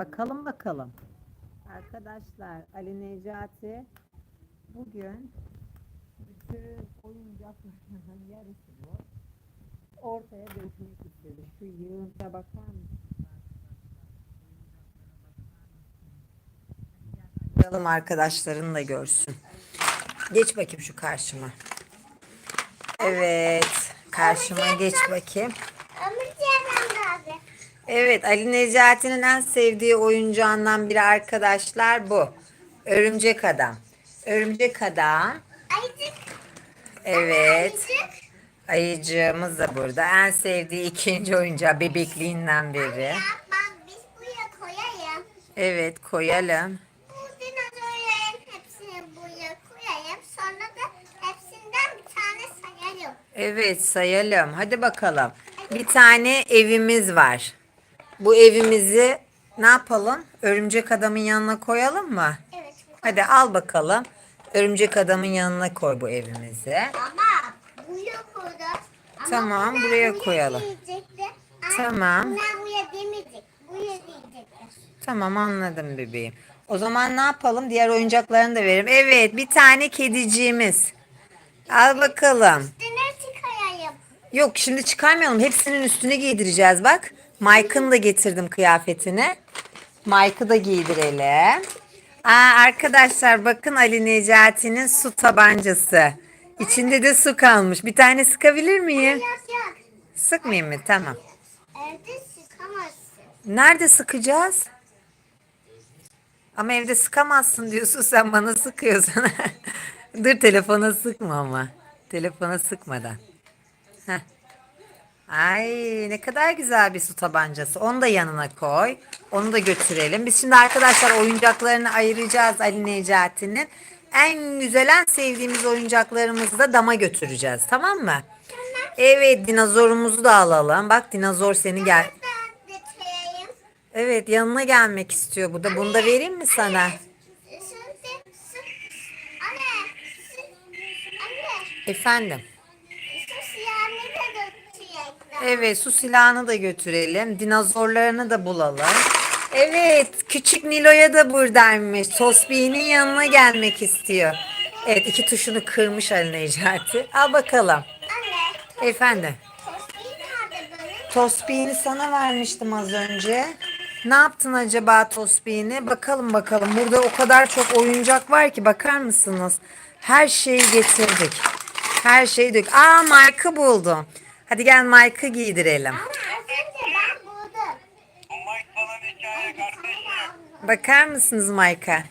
Bakalım bakalım. Arkadaşlar Ali Necati bugün bütün oyuncaklarının yarısını ortaya dökmek istedi. Şu yığıntıya bakar mısınız? Bakalım arkadaşların da görsün. Geç bakayım şu karşıma. Evet. Karşıma geç bakayım. Evet Ali Necati'nin en sevdiği oyuncağından biri arkadaşlar bu. Örümcek adam. Örümcek adam. Evet. Ayıcığımız da burada. En sevdiği ikinci oyuncağı bebekliğinden beri. Bak biz buraya koyayım. Evet koyalım. Bu dinozorların hepsini buraya koyayım. Sonra da hepsinden bir tane sayarım. Evet sayalım. Hadi bakalım. Bir tane evimiz var. Bu evimizi ne yapalım? Örümcek adamın yanına koyalım mı? Evet. Hadi al bakalım. Örümcek adamın yanına koy bu evimizi. Ama buraya koyacağız. Ama Tamam, bunlar buraya koyalım. Ay, Tamam. Bunlar buraya demeyecek. Buraya diyecekler. Tamam anladım bebeğim. O zaman ne yapalım? Diğer oyuncaklarını da verelim. Evet bir tane kediciğimiz. Al bakalım. Üstüne çıkarayım. Yok şimdi çıkarmayalım. Hepsinin üstüne giydireceğiz bak. Mike'ın da getirdim kıyafetini. Mike'ı da giydirelim. Aa, arkadaşlar bakın Ali Necati'nin su tabancası. İçinde de su kalmış. Bir tane sıkabilir miyim? Yok yok. Sıkmayayım mı? Tamam. Evde sıkamazsın. Nerede sıkacağız? Ama evde sıkamazsın diyorsun sen bana sıkıyorsun. Dur telefona sıkma ama. Telefona sıkmadan. Heh. Ay ne kadar güzel bir su tabancası. Onu da yanına koy. Onu da götürelim. Biz şimdi arkadaşlar oyuncaklarını ayıracağız Ali Necati'nin. En güzel en sevdiğimiz oyuncaklarımızı da dama götüreceğiz. Tamam mı? Evet dinozorumuzu da alalım. Bak dinozor seni gel. Ben. Evet yanına gelmek istiyor bu da. Bunu da vereyim mi sana? Efendim. Evet su silahını da götürelim. Dinozorlarını da bulalım. Evet küçük Nilo'ya da buradaymış. Tosbih'in yanına gelmek istiyor. Evet iki tuşunu kırmış Ali Necati. Al bakalım. Anne. Efendim. Tosbih'ini sana vermiştim az önce. Ne yaptın acaba Tosbih'ini? Bakalım bakalım. Burada o kadar çok oyuncak var ki bakar mısınız? Her şeyi getirdik. Her şeyi dök. Aa Mike'ı buldum. Hadi gel Mike'ı giydirelim. Bakar mısınız Mike'a?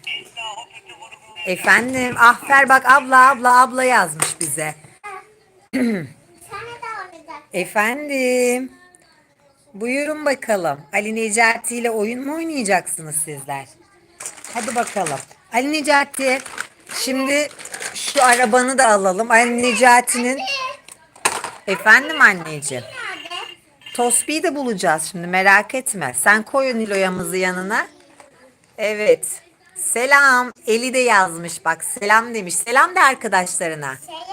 Efendim. Ahfer bak abla abla abla yazmış bize. Efendim. Buyurun bakalım. Ali Necati ile oyun mu oynayacaksınız sizler? Hadi bakalım. Ali Necati şimdi şu arabanı da alalım. Ali Necati'nin efendim anneciğim. Tosbi'yi de bulacağız şimdi merak etme. Sen koy Nilo'yamızı yanına. Evet. Selam. Eli de yazmış bak selam demiş. Selam de arkadaşlarına. Selam.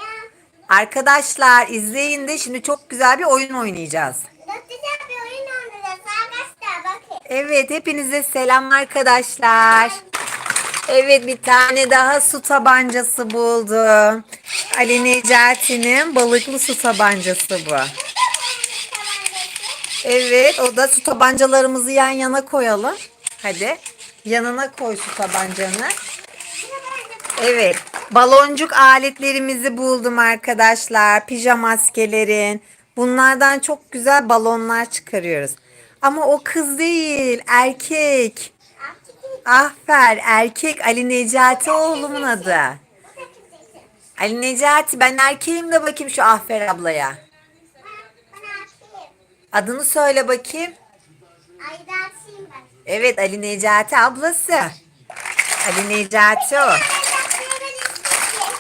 Arkadaşlar izleyin de şimdi çok güzel bir oyun oynayacağız. Çok güzel bir oyun oynayacağız. Arkadaşlar bakın. Evet hepinize selam arkadaşlar. Evet bir tane daha su tabancası buldum. Ali Necati'nin balıklı su tabancası bu. Evet o da su tabancalarımızı yan yana koyalım. Hadi yanına koy su tabancanı. Evet baloncuk aletlerimizi buldum arkadaşlar. Pijama maskelerin. Bunlardan çok güzel balonlar çıkarıyoruz. Ama o kız değil erkek. Afer erkek Ali Necati oğlumun adı. Ali Necati ben erkeğim de bakayım şu Afer ablaya. Adını söyle bakayım. Evet Ali Necati ablası. Ali Necati o.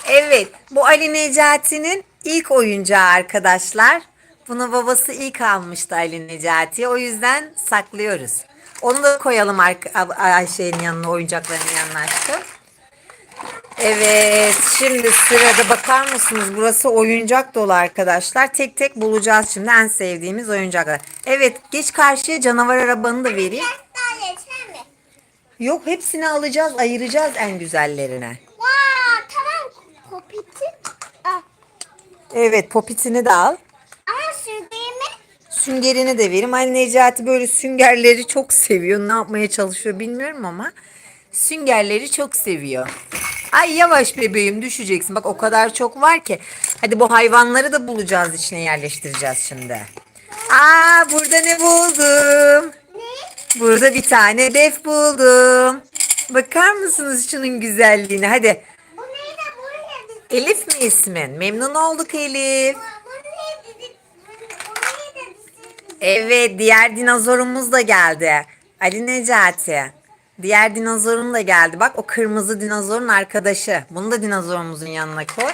Evet bu Ali Necati'nin ilk oyuncağı arkadaşlar. Bunu babası ilk almıştı Ali Necati'ye. O yüzden saklıyoruz. Onu da koyalım Ar- Ayşe'nin yanına oyuncaklarının yanına aşkım. Evet şimdi sırada bakar mısınız burası oyuncak dolu arkadaşlar. Tek tek bulacağız şimdi en sevdiğimiz oyuncaklar. Evet geç karşıya canavar arabanı da vereyim. Yok hepsini alacağız ayıracağız en güzellerine. Vaa tamam. Kopiti. Al. Evet popitini de al. Süngerini de vereyim. Hani Necati böyle süngerleri çok seviyor. Ne yapmaya çalışıyor bilmiyorum ama. Süngerleri çok seviyor. Ay yavaş bebeğim düşeceksin. Bak o kadar çok var ki. Hadi bu hayvanları da bulacağız içine yerleştireceğiz şimdi. Aa burada ne buldum? ne? Burada bir tane def buldum. Bakar mısınız şunun güzelliğine? Hadi. Bu neydi? Bu neydi? Elif mi ismin? Memnun olduk Elif. Bu neydi? Bu neydi? Evet diğer dinozorumuz da geldi. Ali Necati. Diğer dinozorun da geldi. Bak o kırmızı dinozorun arkadaşı. Bunu da dinozorumuzun yanına koy.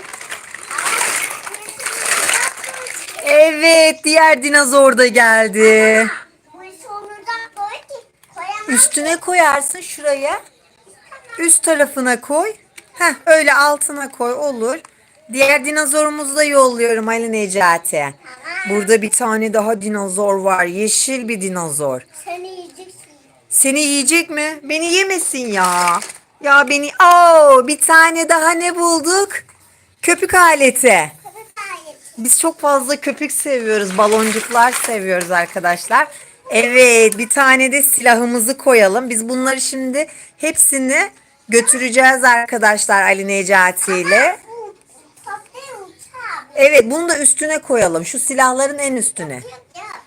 Evet diğer dinozor da geldi. Üstüne koyarsın şuraya. Üst tarafına koy. Heh öyle altına koy olur. Diğer dinozorumuzu da yolluyorum Ali Necati. Burada bir tane daha dinozor var. Yeşil bir dinozor. Seni yiyeceksin. Seni yiyecek mi? Beni yemesin ya. Ya beni... Oo, bir tane daha ne bulduk? Köpük aleti. Köpek hayır. Biz çok fazla köpük seviyoruz. Baloncuklar seviyoruz arkadaşlar. Evet bir tane de silahımızı koyalım. Biz bunları şimdi hepsini götüreceğiz arkadaşlar Ali Necati ile. Evet bunu da üstüne koyalım. Şu silahların en üstüne.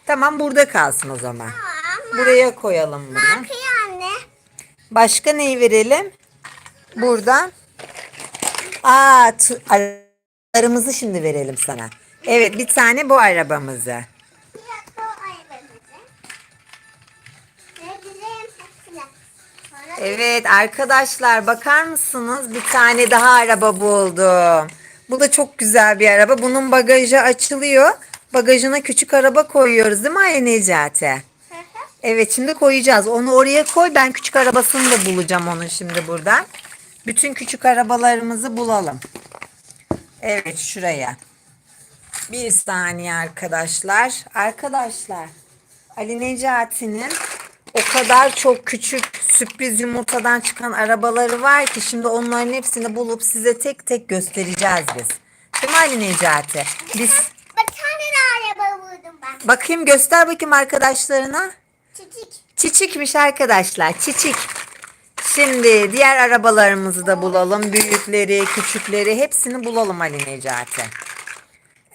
Tamam burada kalsın o zaman. Ama Buraya koyalım bunu. anne. Başka neyi verelim? Buradan. Aa, arabalarımızı şimdi verelim sana. Evet, bir tane bu arabamızı. Evet arkadaşlar bakar mısınız? Bir tane daha araba buldum. Bu da çok güzel bir araba. Bunun bagajı açılıyor. Bagajına küçük araba koyuyoruz değil mi Ali Necati? Evet şimdi koyacağız. Onu oraya koy. Ben küçük arabasını da bulacağım onun şimdi buradan. Bütün küçük arabalarımızı bulalım. Evet şuraya. Bir saniye arkadaşlar. Arkadaşlar Ali Necati'nin o kadar çok küçük sürpriz yumurtadan çıkan arabaları var ki şimdi onların hepsini bulup size tek tek göstereceğiz biz. Değil mi Ali Necati? Biz bir tane araba buldum ben. bakayım göster bakayım arkadaşlarına. Çiçek. Çiçikmiş arkadaşlar. Çiçik. Şimdi diğer arabalarımızı da bulalım. Büyükleri, küçükleri hepsini bulalım Ali Necati.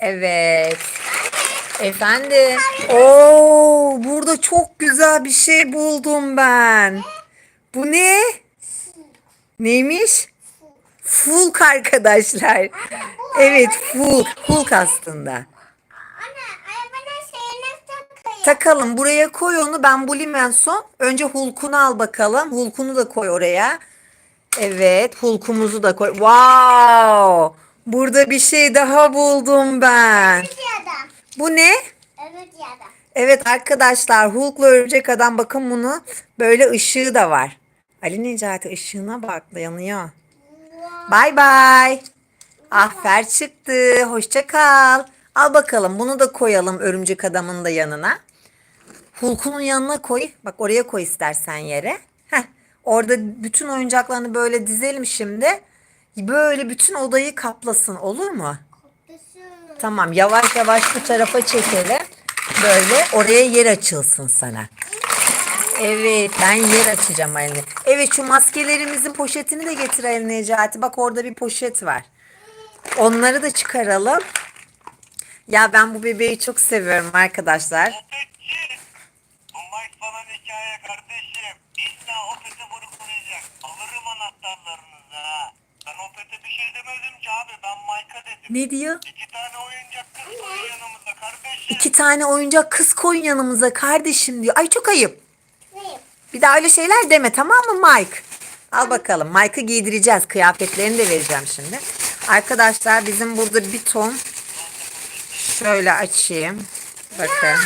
Evet. Efendim. Oo, burada çok güzel bir şey buldum ben. Bu ne? Neymiş? Fulk arkadaşlar. Evet, Fulk. Fulk aslında. Takalım buraya koy onu ben bulayım en son. Önce Hulk'unu al bakalım. Hulk'unu da koy oraya. Evet Hulk'umuzu da koy. Wow! Burada bir şey daha buldum ben. Öbür adam. Bu ne? Öbür adam. Evet arkadaşlar Hulk'la Örümcek Adam bakın bunu böyle ışığı da var. Ali Necati ışığına bak yanıyor. Bay bay. Ahfer çıktı. Hoşça kal. Al bakalım bunu da koyalım Örümcek Adam'ın da yanına. Hulk'un yanına koy. Bak oraya koy istersen yere. Heh. Orada bütün oyuncaklarını böyle dizelim şimdi. Böyle bütün odayı kaplasın olur mu? Tamam yavaş yavaş bu tarafa çekelim. Böyle oraya yer açılsın sana. Evet ben yer açacağım Ali. Evet şu maskelerimizin poşetini de getir Ali Necati. Bak orada bir poşet var. Onları da çıkaralım. Ya ben bu bebeği çok seviyorum arkadaşlar. Kardeşim. İlla Opet'e vurgulayacak. Alırım anahtarlarınızı ha. Opet'e bir şey demedim ki abi. Ben Mike'a dedim. Ne diyor? İki tane oyuncak kız koy yanımıza kardeşim. İki tane oyuncak kız koyun yanımıza kardeşim diyor. Ay çok ayıp. Neyim? Bir daha öyle şeyler deme tamam mı Mike? Al bakalım Mike'ı giydireceğiz. Kıyafetlerini de vereceğim şimdi. Arkadaşlar bizim burada bir ton şöyle açayım. Bakın.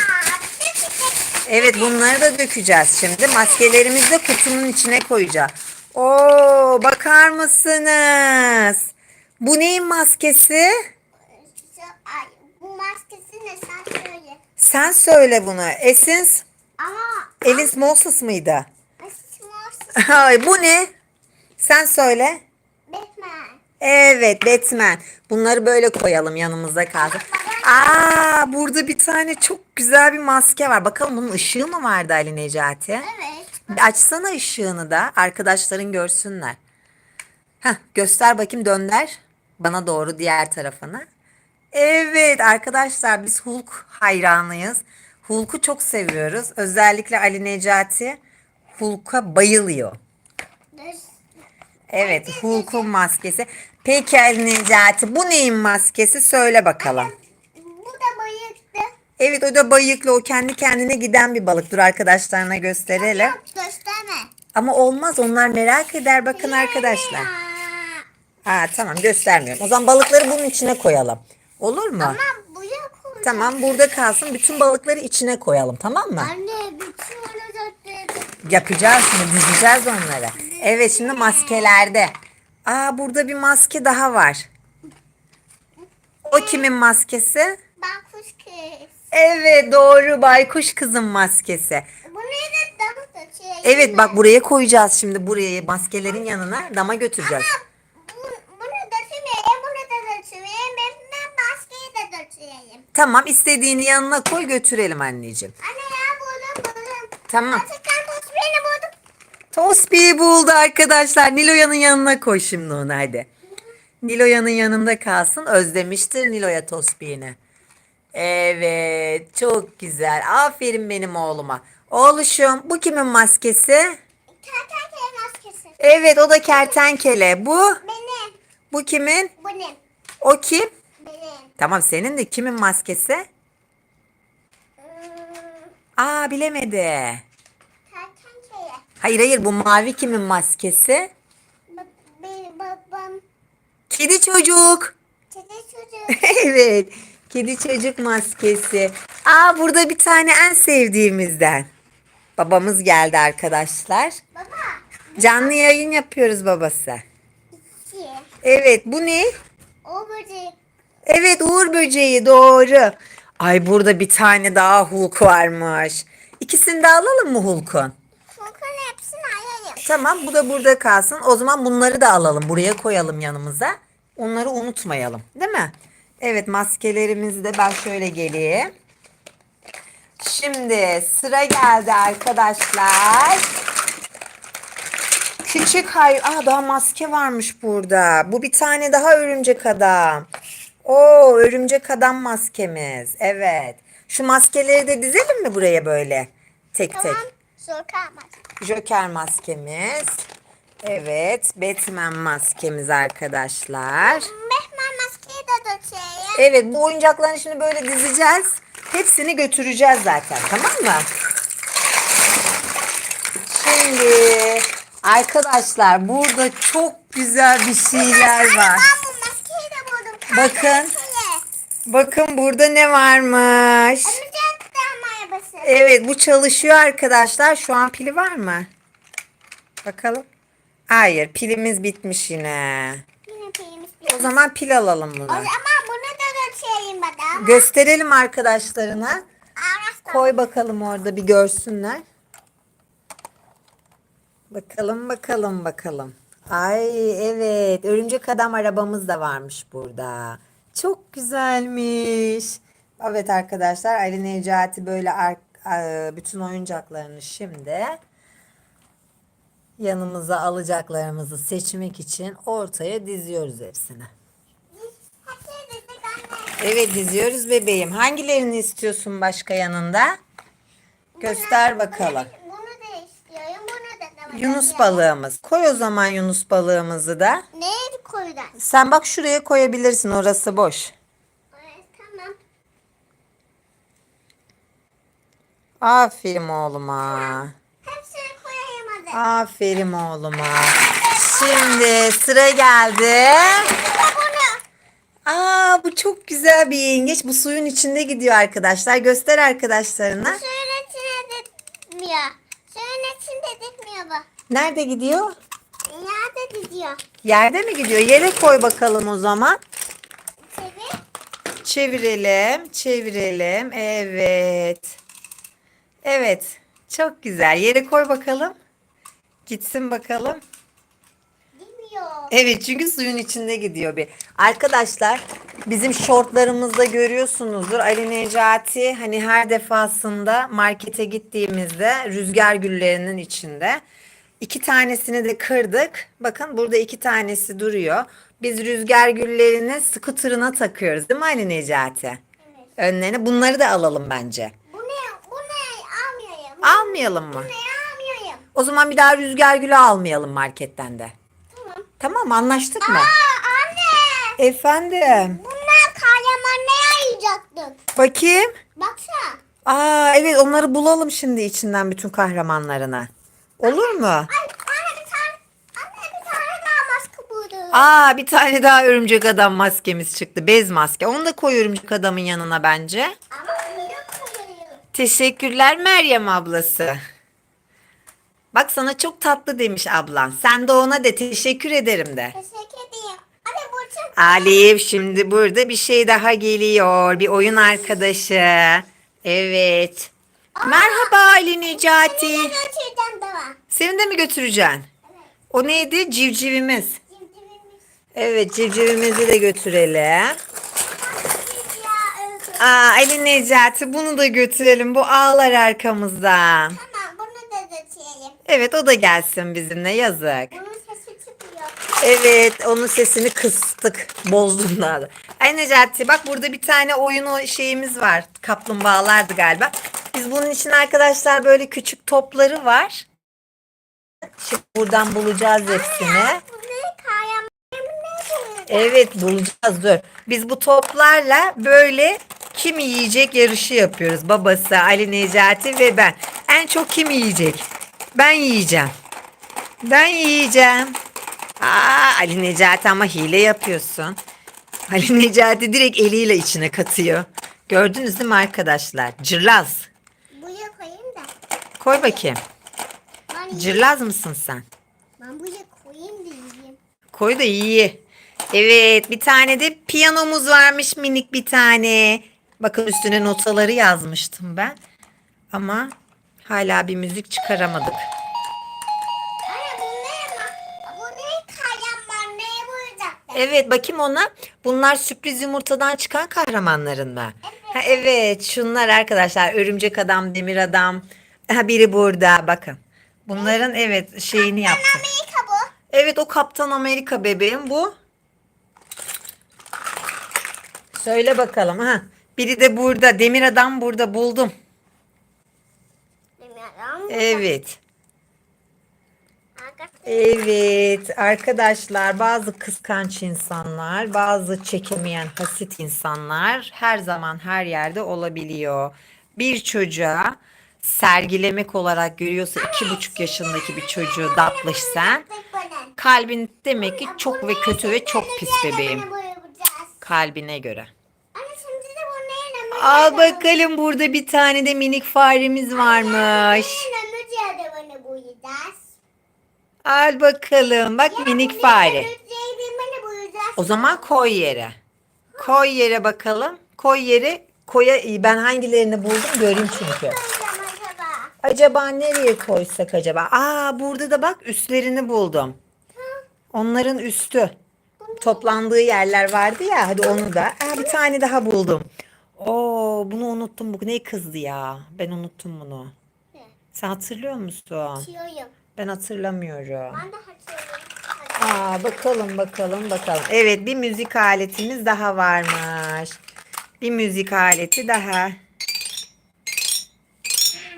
Evet bunları da dökeceğiz şimdi. Maskelerimizi de kutunun içine koyacağız. Oo bakar mısınız? Bu neyin maskesi? Ay, bu maskesi ne sen söyle. Sen söyle bunu. Essence, Ama Alice Moses mıydı? small Ay bu ne? Sen söyle. Batman. Evet Batman. Bunları böyle koyalım yanımızda kalsın. Aa burada bir tane çok güzel bir maske var. Bakalım bunun ışığı mı vardı Ali Necati? Evet. Açsana ışığını da arkadaşların görsünler. Heh, göster bakayım dönder. Bana doğru diğer tarafına. Evet arkadaşlar biz Hulk hayranıyız. Hulk'u çok seviyoruz. Özellikle Ali Necati Hulk'a bayılıyor. Evet Hulk'un maskesi. Peki Ali Necati bu neyin maskesi söyle bakalım. Evet o da bayıklı o kendi kendine giden bir balık. Dur arkadaşlarına gösterelim. Gösterme. Ama olmaz onlar merak eder bakın arkadaşlar. Ha tamam göstermiyorum. O zaman balıkları bunun içine koyalım. Olur mu? Ama bu yok orada. Tamam burada kalsın. Bütün balıkları içine koyalım tamam mı? Anne bütün olacaktı. Yapacağız şimdi dizeceğiz onları. Evet şimdi maskelerde. Aa burada bir maske daha var. O kimin maskesi? Ben kuş kız. Evet doğru baykuş kızın maskesi. Bu neydi damı taşıyor. Evet bak buraya koyacağız şimdi buraya maskelerin yanına dama götüreceğiz. Bu, bunu da sürmeyeyim, bunu da da sürmeyeyim. Ben, ben maskeyi de da süreyim. Tamam istediğini yanına koy götürelim anneciğim. Anne ya buldum buldum. Tamam. Buldum. Tosbi'yi buldu arkadaşlar. Niloya'nın yanına koy şimdi onu hadi. Niloya'nın yanında kalsın. Özlemiştir Niloya Tosbi'ni. Evet çok güzel. Aferin benim oğluma. Oğluşum bu kimin maskesi? Kertenkele maskesi. Evet o da kertenkele. Bu? Benim. Bu kimin? Benim. O kim? Benim. Tamam senin de kimin maskesi? Hmm, Aa bilemedi. Kertenkele. Hayır hayır bu mavi kimin maskesi? Ba- Benim babam. Kedi çocuk. Çete çocuk. evet. Kedi çocuk maskesi. Aa burada bir tane en sevdiğimizden. Babamız geldi arkadaşlar. Baba. Canlı yayın yapıyoruz babası. İki. Evet bu ne? O böcek. Evet Uğur böceği doğru. Ay burada bir tane daha Hulk varmış. İkisini de alalım mı Hulk'un? Furkan hepsini ayayım. Tamam bu da burada kalsın. O zaman bunları da alalım. Buraya koyalım yanımıza. Onları unutmayalım. Değil mi? Evet maskelerimizi de ben şöyle geleyim. Şimdi sıra geldi arkadaşlar. Küçük hay... Aa daha maske varmış burada. Bu bir tane daha örümcek adam. Oo örümcek adam maskemiz. Evet. Şu maskeleri de dizelim mi buraya böyle? Tek tek. Tamam. Zor kalmaz. Joker maskemiz. Evet, Batman maskemiz arkadaşlar. Batman maskeyi de dökeyim. Evet, bu oyuncakların şimdi böyle dizeceğiz. Hepsini götüreceğiz zaten, tamam mı? Şimdi arkadaşlar burada çok güzel bir şeyler var. Bakın. Bakın burada ne varmış. Evet, bu çalışıyor arkadaşlar. Şu an pili var mı? Bakalım. Hayır, pilimiz bitmiş yine. Yine peyimiz O zaman pil alalım O buna. zaman bunu da dökeyim bana. Gösterelim arkadaşlarına. Arastan. Koy bakalım orada bir görsünler. Bakalım bakalım bakalım. Ay evet örümcek adam arabamız da varmış burada. Çok güzelmiş. Evet arkadaşlar Ali Necati böyle bütün oyuncaklarını şimdi yanımıza alacaklarımızı seçmek için ortaya diziyoruz hepsini. Evet diziyoruz bebeğim. Hangilerini istiyorsun başka yanında? Göster bakalım. Bunu da istiyorum. Bunu da da. Yunus balığımız. Koy o zaman Yunus balığımızı da. Neye koyacağız? Sen bak şuraya koyabilirsin orası boş. Evet, tamam. Aferin oğluma. Hadi. Aferin oğluma. Şimdi sıra geldi. Aa bu çok güzel bir yengeç. Bu suyun içinde gidiyor arkadaşlar. Göster arkadaşlarına. Suyun içine gitmiyor. Suyun içinde gitmiyor bu. Nerede gidiyor? Yerde gidiyor. Yerde mi gidiyor? Yere koy bakalım o zaman. Çevir. Çevirelim, çevirelim. Evet. Evet. Çok güzel. Yere koy bakalım. Gitsin bakalım. Bilmiyor. Evet çünkü suyun içinde gidiyor bir. Arkadaşlar bizim şortlarımızda görüyorsunuzdur. Ali Necati hani her defasında markete gittiğimizde rüzgar güllerinin içinde. iki tanesini de kırdık. Bakın burada iki tanesi duruyor. Biz rüzgar güllerini scooter'ına takıyoruz değil mi Ali Necati? Evet. Önlerine. Bunları da alalım bence. Bu ne? Bu ne? Almayayım. Almayalım mı? Bu ne? O zaman bir daha rüzgar gülü almayalım marketten de. Tamam. Tamam anlaştık mı? Aa anne. Efendim. Bunlar kahraman ne ayıracaktık? Bakayım. Baksana. Aa evet onları bulalım şimdi içinden bütün kahramanlarına. Olur mu? Anne bir tane. Anne bir tane daha maske buldum. Aa bir tane daha örümcek adam maskemiz çıktı. Bez maske. Onu da koy örümcek adamın yanına bence. Ama? Teşekkürler Meryem ablası. Bak sana çok tatlı demiş ablan. Sen de ona de teşekkür ederim de. Teşekkür ederim. Anne bu çok Alif şimdi burada bir şey daha geliyor. Bir oyun arkadaşı. Evet. Merhaba Ali Necati. Yine götüreceğim de var. Seni de mi götüreceksin? Evet. O neydi? Civcivimiz. Cimcimimiz. Evet civcivimizi de götürelim. Aa Ali Necati bunu da götürelim. Bu ağlar arkamızda. Tamam Evet o da gelsin bizimle yazık. Bunun sesi çıkıyor. Evet onun sesini kıstık. Bozdum daha da. Ali Necati bak burada bir tane oyunu şeyimiz var. Kaplumbağalardı galiba. Biz bunun için arkadaşlar böyle küçük topları var. Şimdi buradan bulacağız hepsini. Evet bulacağız dur. Biz bu toplarla böyle kim yiyecek yarışı yapıyoruz. Babası Ali Necati ve ben. En çok kim yiyecek? Ben yiyeceğim. Ben yiyeceğim. Aa Ali Necati ama hile yapıyorsun. Ali Necati direkt eliyle içine katıyor. Gördünüz değil mi arkadaşlar? Cırlaz. Buraya koyayım da. Koy bakayım. Ben, Cırlaz mısın sen? ben buraya koyayım da yiyeyim. Koy da iyi. Evet bir tane de piyanomuz varmış minik bir tane. Bakın üstüne notaları yazmıştım ben. Ama hala bir müzik çıkaramadık. Evet bakayım ona. Bunlar sürpriz yumurtadan çıkan kahramanların mı? Ha, evet şunlar arkadaşlar. Örümcek adam, demir adam. Ha, biri burada bakın. Bunların evet şeyini yaptım. Amerika bu. Evet o Kaptan Amerika bebeğim bu. Söyle bakalım ha. Biri de burada. Demir adam burada buldum. Evet. Evet arkadaşlar bazı kıskanç insanlar, bazı çekemeyen hasit insanlar her zaman her yerde olabiliyor. Bir çocuğa sergilemek olarak görüyorsa iki buçuk yaşındaki bir çocuğu datlış sen. Kalbin demek ki çok ve kötü ve çok pis bebeğim. Kalbine göre. Anne şimdi de bu neyle Al bakalım burada bir tane de minik faremiz varmış. Al bakalım bak minik fare. O zaman koy yere. Koy yere bakalım. Koy yere. Koya ben hangilerini buldum göreyim çünkü. Acaba nereye koysak acaba? Aa burada da bak üstlerini buldum. Onların üstü. Toplandığı yerler vardı ya. Hadi onu da. Aa, bir tane daha buldum. Oo bunu unuttum. Bu ne kızdı ya? Ben unuttum bunu. Ne? Sen hatırlıyor musun? Açıyorum. Ben hatırlamıyorum. Ben de açıyorum. Aa, bakalım bakalım bakalım. Evet bir müzik aletimiz daha varmış. Bir müzik aleti daha.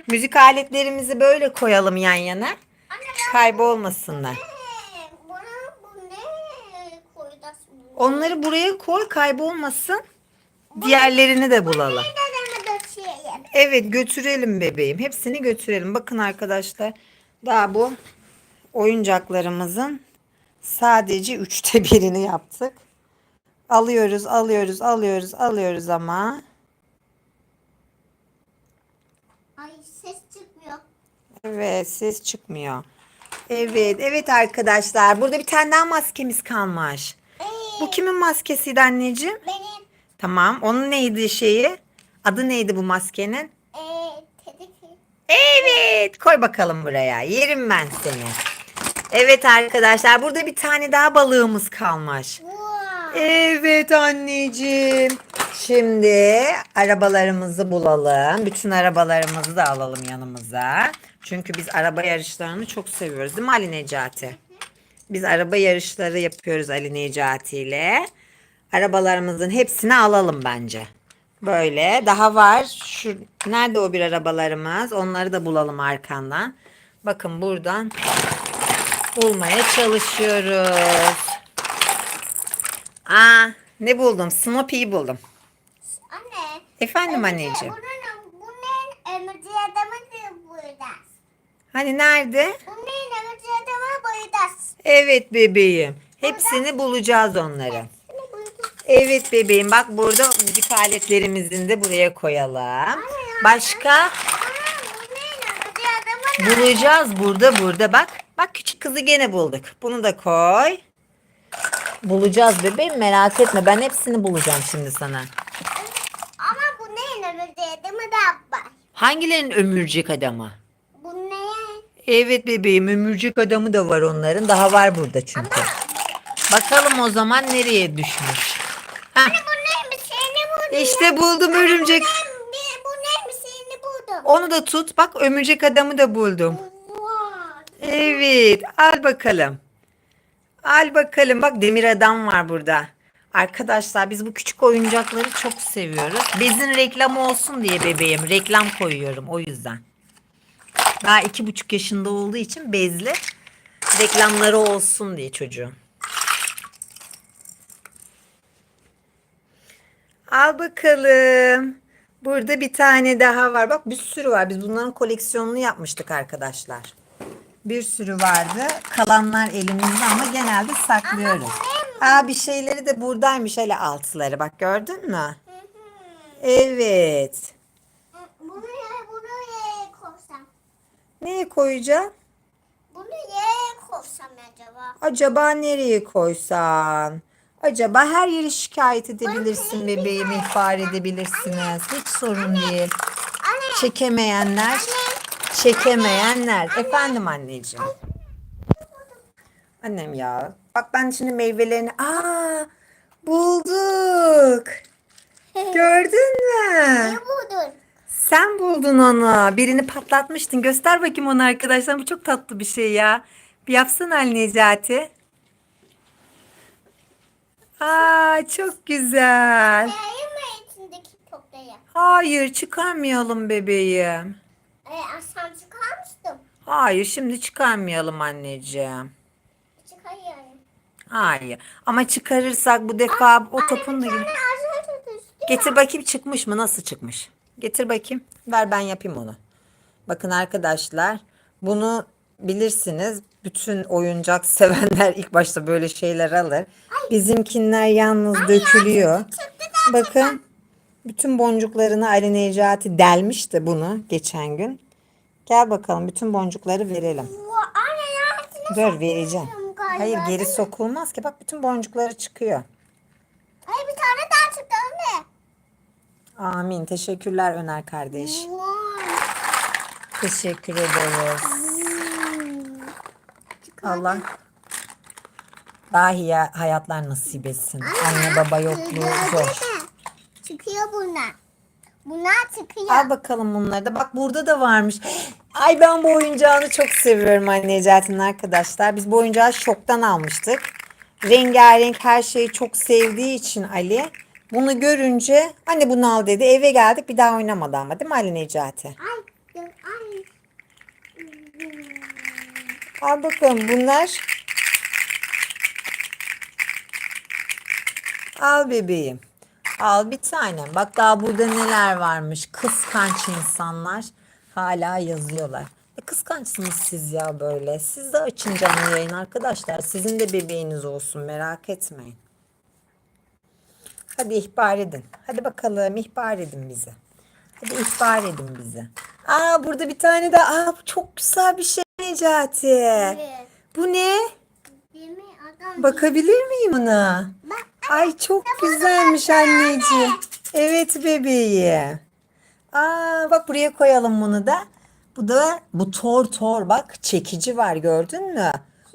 Müzik aletlerimizi böyle koyalım yan yana. Kaybolmasınlar. Onları buraya koy kaybolmasın. Diğerlerini de bulalım. Evet götürelim bebeğim. Hepsini götürelim. Bakın arkadaşlar. Daha bu oyuncaklarımızın sadece üçte birini yaptık. Alıyoruz, alıyoruz, alıyoruz, alıyoruz ama. Ay ses çıkmıyor. Evet ses çıkmıyor. Evet, evet arkadaşlar. Burada bir tane daha maskemiz kalmış. Ee, Bu kimin maskesiydi anneciğim? benim Tamam. Onun neydi şeyi? Adı neydi bu maskenin? ee, Evet. Koy bakalım buraya. Yerim ben seni. Evet arkadaşlar burada bir tane daha balığımız kalmış. Wow. Evet anneciğim. Şimdi arabalarımızı bulalım. Bütün arabalarımızı da alalım yanımıza. Çünkü biz araba yarışlarını çok seviyoruz değil mi Ali Necati? Biz araba yarışları yapıyoruz Ali Necati ile. Arabalarımızın hepsini alalım bence. Böyle daha var. Şu nerede o bir arabalarımız? Onları da bulalım arkandan. Bakın buradan bulmaya çalışıyoruz. Aa, ne buldum? Snoopy'yi buldum. Anne. Efendim Ömürcü- anneciğim. Bunun, bunun ömürcü adamı da burada. Hani nerede? Bunun ömürcü adamı burada. Evet bebeğim. Hepsini bulacağız onları. Evet bebeğim bak burada müzik aletlerimizin de buraya koyalım. Başka bulacağız burada burada bak. Bak küçük kızı gene bulduk. Bunu da koy. Bulacağız bebeğim merak etme. Ben hepsini bulacağım şimdi sana. Ama bunun ömürcü adamı da var. Hangilerinin ömürcek adamı? Bu ne? Evet bebeğim ömürcek adamı da var onların. Daha var burada çünkü. Bakalım o zaman nereye düşmüş. Heh, Anne bu neymiş? Seni buldum. işte buldum örümcek. Bu, ne, bu neymiş? Seni buldum. Onu da tut. Bak ömürcek adamı da buldum. Evet al bakalım. Al bakalım. Bak demir adam var burada. Arkadaşlar biz bu küçük oyuncakları çok seviyoruz. Bezin reklamı olsun diye bebeğim. Reklam koyuyorum o yüzden. Daha iki buçuk yaşında olduğu için bezli reklamları olsun diye çocuğum. Al bakalım. Burada bir tane daha var. Bak bir sürü var. Biz bunların koleksiyonunu yapmıştık arkadaşlar. Bir sürü vardı. Kalanlar elimizde ama genelde saklıyoruz. Aa bir şeyleri de buradaymış hele altıları. Bak gördün mü? Evet. Bunu ye, bunu ye koysam. Neye koyacağım? Bunu ye koysam acaba. Acaba nereye koysam? Acaba her yeri şikayet edebilirsin bebeğim, ihbar edebilirsiniz. Hiç sorun değil. Çekemeyenler, çekemeyenler. Efendim anneciğim. Annem ya. Bak ben şimdi meyvelerini... Aa, bulduk. Gördün mü? Buldun? Sen buldun onu. Birini patlatmıştın. Göster bakayım onu arkadaşlar. Bu çok tatlı bir şey ya. Bir yapsana Ali Necati. Aa çok güzel. Mı içindeki toplayı? Hayır çıkarmayalım bebeğim. E, aslan çıkarmıştım. Hayır şimdi çıkarmayalım anneciğim. Çıkarıyorum. Hayır. Ama çıkarırsak bu defa o topun da. Getir bakayım çıkmış mı? Nasıl çıkmış? Getir bakayım. Ver ben yapayım onu. Bakın arkadaşlar bunu bilirsiniz. Bütün oyuncak sevenler ilk başta böyle şeyler alır. Bizimkinler yalnız dökülüyor. Bakın bütün boncuklarını Ali Necati delmişti bunu geçen gün. Gel bakalım bütün boncukları verelim. Dur vereceğim. Hayır geri sokulmaz ki. Bak bütün boncukları çıkıyor. Ay bir tane daha çıktı anne. Amin. Teşekkürler Öner kardeş. Teşekkür ederiz. Allah daha iyi hayatlar nasip etsin. Anne baba yokluğu zor. Çıkıyor bunlar. Bunlar çıkıyor. Al bakalım bunları da. Bak burada da varmış. Ay ben bu oyuncağını çok seviyorum anne Necati'nin arkadaşlar. Biz bu oyuncağı şoktan almıştık. Rengarenk her şeyi çok sevdiği için Ali. Bunu görünce anne bunu al dedi. Eve geldik bir daha oynamadı ama değil mi Ali Necati? Ay, ay. Al bakalım bunlar. Al bebeğim. Al bir tane. Bak daha burada neler varmış. Kıskanç insanlar hala yazıyorlar. E kıskançsınız siz ya böyle. Siz de açın canlı yayın arkadaşlar. Sizin de bebeğiniz olsun merak etmeyin. Hadi ihbar edin. Hadi bakalım ihbar edin bizi. Hadi ihbar edin bizi. Aa burada bir tane daha. Aa bu çok güzel bir şey Necati. Evet. Bu ne? Bakabilir miyim ona? Bak. Ay çok güzelmiş anneciğim. Evet bebeğim. Aa bak buraya koyalım bunu da. Bu da bu tor tor bak çekici var gördün mü?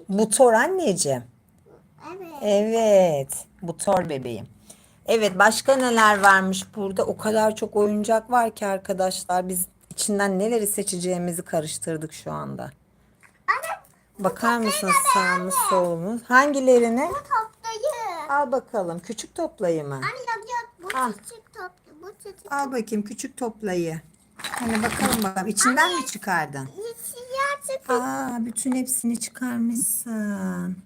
Bu tor anneciğim. Evet. Evet. Bu tor bebeğim. Evet başka neler varmış burada? O kadar çok oyuncak var ki arkadaşlar. Biz içinden neleri seçeceğimizi karıştırdık şu anda. Anne Bakar mısınız sağımız solumuz? Hangilerini? bu toplayı. Al bakalım. Küçük toplayı mı? Anne yok yok bu Al. küçük toplu. Bu küçük. Al bakayım küçük toplayı. Hani bakalım bakalım. İçinden mi çıkardın? Siyah çıkıyor. Aa bütün hepsini çıkarmışsın.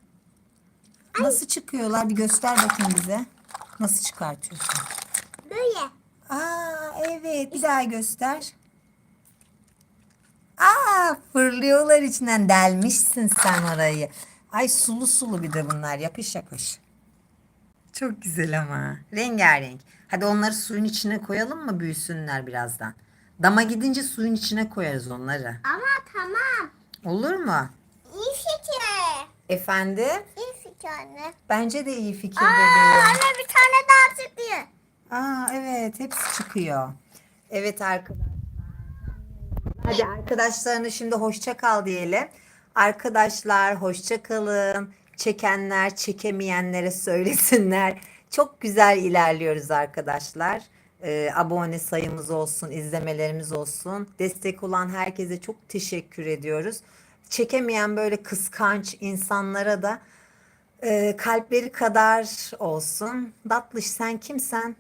Nasıl çıkıyorlar? Bir göster bakayım bize. Nasıl çıkartıyorsun? Böyle. Aa evet bir daha göster. Aa fırlıyorlar içinden delmişsin sen orayı. Ay sulu sulu bir de bunlar yapış yapış. Çok güzel ama. Rengarenk. Hadi onları suyun içine koyalım mı büyüsünler birazdan. Dama gidince suyun içine koyarız onları. Ama tamam. Olur mu? İyi fikir. Efendim? İyi fikir anne. Bence de iyi fikir Aa, bebeğim. anne bir tane daha çıkıyor. Aa evet hepsi çıkıyor. Evet arkadaşlar. Hadi arkadaşlarına şimdi hoşça kal diyelim. Arkadaşlar hoşça kalın. Çekenler çekemeyenlere söylesinler. Çok güzel ilerliyoruz arkadaşlar. Ee, abone sayımız olsun, izlemelerimiz olsun. Destek olan herkese çok teşekkür ediyoruz. Çekemeyen böyle kıskanç insanlara da ee, kalpleri kadar olsun. Tatlış sen kimsen?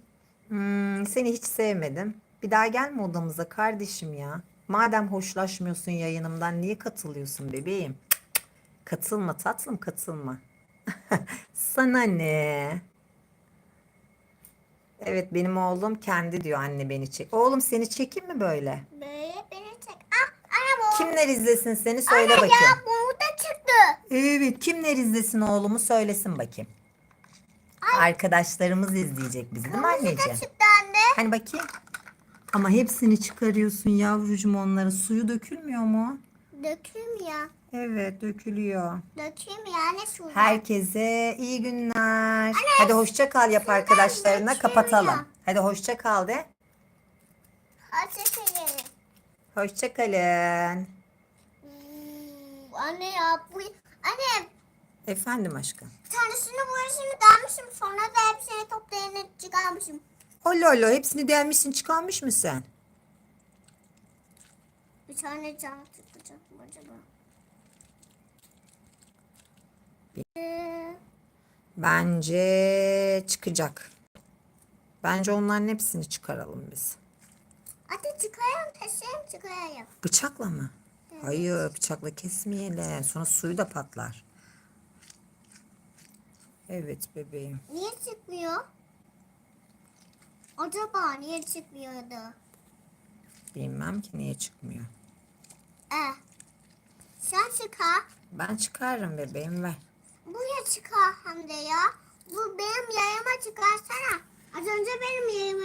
Hmm, seni hiç sevmedim. Bir daha gelme odamıza kardeşim ya. Madem hoşlaşmıyorsun yayınımdan niye katılıyorsun bebeğim? Katılma tatlım katılma. Sana ne? Evet benim oğlum kendi diyor anne beni çek. Oğlum seni çekeyim mi böyle? Böyle beni çek. Ah anne bu. Kimler izlesin seni söyle Anne bakayım. ya bu da çıktı. Evet, kimler izlesin oğlumu söylesin bakayım. Arkadaşlarımız izleyecek bizi değil mi Bu da anneciğim? çıktı anne. Hani bakayım. Ama hepsini çıkarıyorsun yavrucuğum onları. Suyu dökülmüyor mu? Döküm ya. Evet dökülüyor. Döküm ya anne şuradan. Herkese iyi günler. Hadi hoşça kal yap arkadaşlarına dökülüyor. kapatalım. Hadi hoşça kal de. Hadi çekelim. Hoşça kalın. Hmm, anne ya bu. Anne Efendim aşkım. tanesini burasını dalmışım. Sonra da hepsini toplayana çıkarmışım. Allah Allah hepsini delmişsin çıkarmış mı sen? Bir tane cam çıkacak mı acaba? Bence çıkacak. Bence onların hepsini çıkaralım biz. hadi çıkaralım taşıyalım çıkaralım. Bıçakla mı? Hayır bıçakla kesmeyelim. Sonra suyu da patlar. Evet bebeğim. Niye çıkmıyor? Acaba niye çıkmıyordu? Bilmem ki niye çıkmıyor. Eh. Sen çıkar. Ben çıkarırım bebeğim ver. Buraya çıkar hem de ya. Bu benim yayıma çıkarsana. Az önce benim yayıma